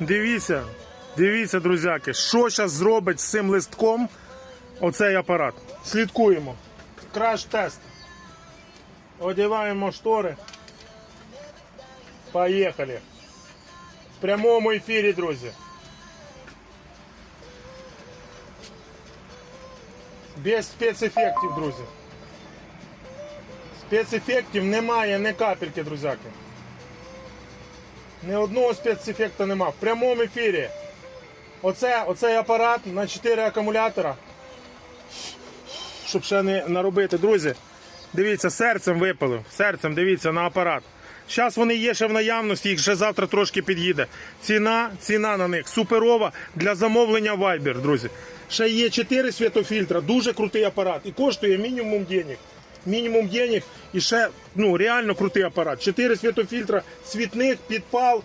Дивіться, дивіться, друзяки, що зараз зробить з цим листком оцей апарат. Слідкуємо. Краш-тест. Одягаємо штори. Поїхали. В прямому ефірі, друзі. Без спецефектів, друзі. Спецефектів немає, не капельки, друзяки. Ні одного спецефекту нема. В прямому ефірі. Оце, оцей апарат на 4 акумулятора. Щоб ще не наробити, друзі. Дивіться, серцем випалив. Серцем дивіться на апарат. Зараз вони є ще в наявності, їх ще завтра трошки під'їде. Ціна, ціна на них суперова для замовлення Viber, друзі. Ще є 4 світофільтра, дуже крутий апарат. І коштує мінімум денег. Мінімум денег і ще ну, реально крутий апарат. Чотири світофільтра, світних, підпал,